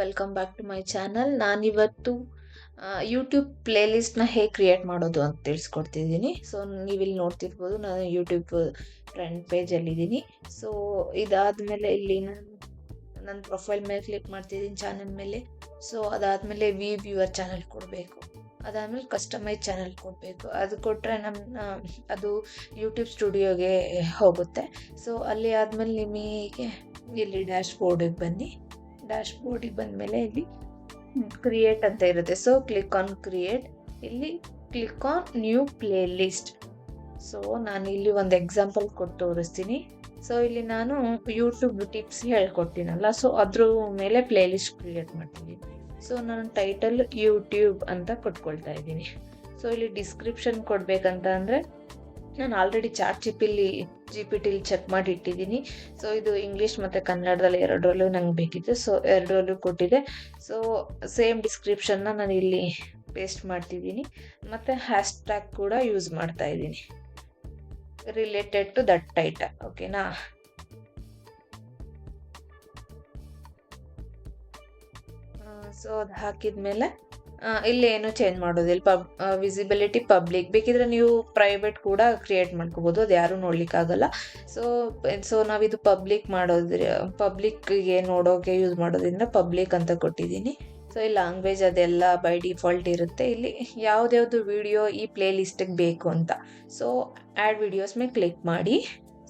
Welcome back to my channel ನಾನಿವತ್ತು YouTube ಪ್ಲೇಲಿಸ್ಟ್ನ ಹೇಗೆ ಕ್ರಿಯೇಟ್ ಮಾಡೋದು ಅಂತ ತಿಳಿಸ್ಕೊಡ್ತಿದ್ದೀನಿ. ಸೊ ನೀವಿಲ್ಲಿ ನೋಡ್ತಿರ್ಬೋದು, ನಾನು ಯೂಟ್ಯೂಬ್ ಫ್ರಂಟ್ ಪೇಜಲ್ಲಿದ್ದೀನಿ ಸೊ ಇದಾದಮೇಲೆ ಇಲ್ಲಿ ನಾನು ನನ್ನ ಪ್ರೊಫೈಲ್ ಮೇಲೆ ಕ್ಲಿಕ್ ಮಾಡ್ತಿದ್ದೀನಿ ಚಾನಲ್ ಮೇಲೆ. ಸೊ ಅದಾದಮೇಲೆ ವಿ ವ್ಯೂವರ್ ಚಾನಲ್ ಕೊಡಬೇಕು. ಅದಾದಮೇಲೆ ಕಸ್ಟಮೈಸ್ ಚಾನಲ್ ಕೊಡಬೇಕು. ಅದು ಕೊಟ್ಟರೆ ನಮ್ಮ ಅದು ಯೂಟ್ಯೂಬ್ ಸ್ಟುಡಿಯೋಗೆ ಹೋಗುತ್ತೆ. ಸೊ ಅಲ್ಲಿ ಆದಮೇಲೆ ನಿಮಗೆ ಇಲ್ಲಿ ಡ್ಯಾಶ್ ಬೋರ್ಡಿಗೆ ಬನ್ನಿ. ಡ್ಯಾಶ್ ಬೋರ್ಡಿಗೆ ಬಂದಮೇಲೆ ಇಲ್ಲಿ ಕ್ರಿಯೇಟ್ ಅಂತ ಇರುತ್ತೆ. ಸೊ ಕ್ಲಿಕ್ ಆನ್ ಕ್ರಿಯೇಟ್ ಇಲ್ಲಿ click on new playlist so ನಾನು ಇಲ್ಲಿ ಒಂದು ಎಕ್ಸಾಂಪಲ್ ಕೊಟ್ಟು ತೋರಿಸ್ತೀನಿ. ಸೊ ಇಲ್ಲಿ ನಾನು ಯೂಟ್ಯೂಬ್ ಟಿಪ್ಸ್ ಹೇಳ್ಕೊಡ್ತೀನಲ್ಲ. ಸೊ ಅದ್ರ ಮೇಲೆ ಪ್ಲೇ ಲಿಸ್ಟ್ ಕ್ರಿಯೇಟ್ ಮಾಡ್ತೀನಿ. ಸೊ ನಾನು ಟೈಟಲ್ ಯೂಟ್ಯೂಬ್ ಅಂತ ಕೊಟ್ಕೊಳ್ತಾ ಇದ್ದೀನಿ. ಸೊ ಇಲ್ಲಿ ಡಿಸ್ಕ್ರಿಪ್ಷನ್ ಕೊಡಬೇಕಂತ ಅಂದರೆ ನಾನು ಆಲ್ರೆಡಿ ಚಾಟ್ ಚಿಪ್ಪಿಲಿ ಜಿ ಪಿ ಟಿಲಿ ಚೆಕ್ ಮಾಡಿ ಇಟ್ಟಿದ್ದೀನಿ ಸೊ ಇದು ಇಂಗ್ಲೀಷ್ ಮತ್ತು ಕನ್ನಡದಲ್ಲಿ ಎರಡರಲ್ಲೂ ನಂಗೆ ಬೇಕಿತ್ತು. ಸೊ ಎರಡರಲ್ಲೂ ಕೊಟ್ಟಿದೆ. ಸೊ ಸೇಮ್ ಡಿಸ್ಕ್ರಿಪ್ಷನ್ನ ನಾನು ಇಲ್ಲಿ ಪೇಸ್ಟ್ ಮಾಡ್ತಿದ್ದೀನಿ. ಮತ್ತು ಹ್ಯಾಶ್ ಟ್ಯಾಗ್ ಕೂಡ ಯೂಸ್ ಮಾಡ್ತಾ ಇದ್ದೀನಿ. ರಿಲೇಟೆಡ್ ಟು ದಟ್ ಟೈಟಲ್ ಓಕೆನಾ ಸೊ ಅದು ಹಾಕಿದ್ಮೇಲೆ ಇಲ್ಲಿ ಏನು ಚೇಂಜ್ ಮಾಡೋದಿಲ್ಲ. ಪಬ್ ವಿಸಿಬಿಲಿಟಿ ಪಬ್ಲಿಕ್ ಬೇಕಿದ್ರೆ ನೀವು ಪ್ರೈವೇಟ್ ಕೂಡ ಕ್ರಿಯೇಟ್ ಮಾಡ್ಕೋಬೋದು. ಅದು ಯಾರೂ ನೋಡ್ಲಿಕ್ಕಾಗಲ್ಲ. ಸೊ ಸೊ ನಾವಿದು ಪಬ್ಲಿಕ್ ಮಾಡೋದ್ರೆ ಪಬ್ಲಿಕ್ಗೆ ನೋಡೋಕೆ ಯೂಸ್ ಮಾಡೋದ್ರಿಂದ ಪಬ್ಲಿಕ್ ಅಂತ ಕೊಟ್ಟಿದ್ದೀನಿ. ಸೊ ಈ ಲ್ಯಾಂಗ್ವೇಜ್ ಅದೆಲ್ಲ ಬೈ ಡಿಫಾಲ್ಟ್ ಇರುತ್ತೆ. ಇಲ್ಲಿ ಯಾವುದ್ಯಾವ್ದು ವಿಡಿಯೋ ಈ ಪ್ಲೇಲಿಸ್ಟಿಗೆ ಬೇಕು ಅಂತ. ಸೊ ಆ್ಯಡ್ ವಿಡಿಯೋಸ್ ಮೇಲೆ ಕ್ಲಿಕ್ ಮಾಡಿ.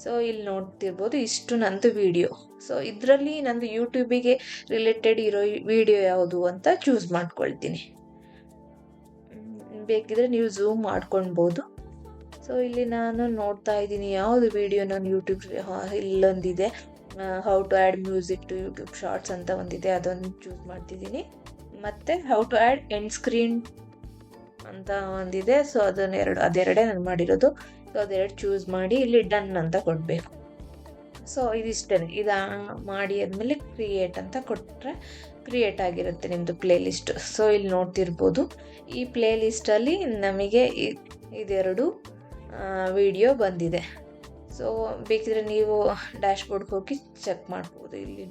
ಸೊ ಇಲ್ಲಿ ನೋಡ್ತಿರ್ಬೋದು ಇಷ್ಟು ನಂದು ವಿಡಿಯೋ ಸೊ ಇದರಲ್ಲಿ ನಂದು ಯೂಟ್ಯೂಬಿಗೆ ರಿಲೇಟೆಡ್ ಇರೋ ವಿಡಿಯೋ ಯಾವುದು ಅಂತ ಚೂಸ್ ಮಾಡ್ಕೊಳ್ತೀನಿ. ಬೇಕಿದ್ರೆ ನೀವು ಝೂಮ್ ಮಾಡ್ಕೊಳ್ಬೋದು. ಸೊ ಇಲ್ಲಿ ನಾನು ನೋಡ್ತಾ ಇದ್ದೀನಿ ಯಾವುದು ವಿಡಿಯೋ ನಾನು YouTube ಇಲ್ಲೊಂದಿದೆ. How to add music to YouTube shorts ಅಂತ ಒಂದಿದೆ, ಅದೊಂದು ಚೂಸ್ ಮಾಡ್ತಿದ್ದೀನಿ. ಮತ್ತು how to add end screen ಅಂತ ಒಂದಿದೆ. ಸೊ ಅದನ್ನು ಎರಡು ಅದೆರಡೇ ನಾನು ಮಾಡಿರೋದು. ಸೊ ಅದೆರಡು ಚೂಸ್ ಮಾಡಿ ಇಲ್ಲಿ ಡನ್ ಅಂತ ಕೊಡಬೇಕು. ಸೊ ಇದಿಷ್ಟೇ, ಇದು ಮಾಡಿ ಆದಮೇಲೆ ಕ್ರಿಯೇಟ್ ಅಂತ ಕೊಟ್ಟರೆ ಕ್ರಿಯೇಟ್ ಆಗಿರುತ್ತೆ ನಿಮ್ಮದು ಪ್ಲೇ ಲಿಸ್ಟು ಸೊ ಇಲ್ಲಿ ನೋಡ್ತಿರ್ಬೋದು, ಈ ಪ್ಲೇ ಲಿಸ್ಟಲ್ಲಿ ನಮಗೆ ಇದೆರಡು ವಿಡಿಯೋ ಬಂದಿದೆ. ಸೊ ಬೇಕಿದ್ರೆ ನೀವು ಡ್ಯಾಶ್ ಬೋರ್ಡ್ಗೆ ಹೋಗಿ ಚೆಕ್ ಮಾಡ್ಬೋದು. ಇಲ್ಲಿ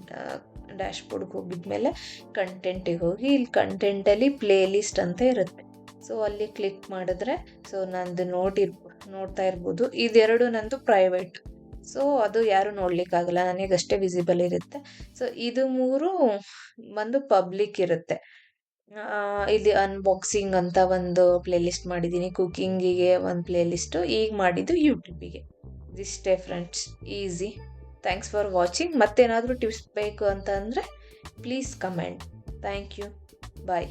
ಡ್ಯಾಶ್ ಬೋರ್ಡ್ಗೆ ಹೋಗಿದ್ಮೇಲೆ ಕಂಟೆಂಟಿಗೆ ಹೋಗಿ, ಇಲ್ಲಿ ಕಂಟೆಂಟಲ್ಲಿ ಪ್ಲೇ ಲಿಸ್ಟ್ ಅಂತ ಇರುತ್ತೆ. ಸೊ ಅಲ್ಲಿ ಕ್ಲಿಕ್ ಮಾಡಿದ್ರೆ ಸೊ ನಂದು ನೋಟಿರ್ ನೋಡ್ತಾ ಇರ್ಬೋದು. ಇದೆರಡು ನಂದು ಪ್ರೈವೇಟ್ ಸೊ ಅದು ಯಾರು ನೋಡ್ಲಿಕ್ಕಾಗಲ್ಲ ನನಗಷ್ಟೇ ವಿಸಿಬಲ್ ಇರುತ್ತೆ. ಸೊ ಇದು ಮೂರು ಒಂದು ಪಬ್ಲಿಕ್ ಇರುತ್ತೆ. ಇಲ್ಲಿ ಅನ್ಬಾಕ್ಸಿಂಗ್ ಅಂತ ಒಂದು ಪ್ಲೇ ಲಿಸ್ಟ್ ಮಾಡಿದ್ದೀನಿ ಕುಕ್ಕಿಂಗಿಗೆ ಒಂದು ಪ್ಲೇ ಲಿಸ್ಟು ಈಗ ಮಾಡಿದ್ದು ಯೂಟ್ಯೂಬಿಗೆ ಇದಿಷ್ಟೇ friends easy thanks for watching ಮತ್ತೇನಾದರೂ ಟಿಪ್ಸ್ ಬೇಕು ಅಂತ ಅಂದರೆ please comment thank you bye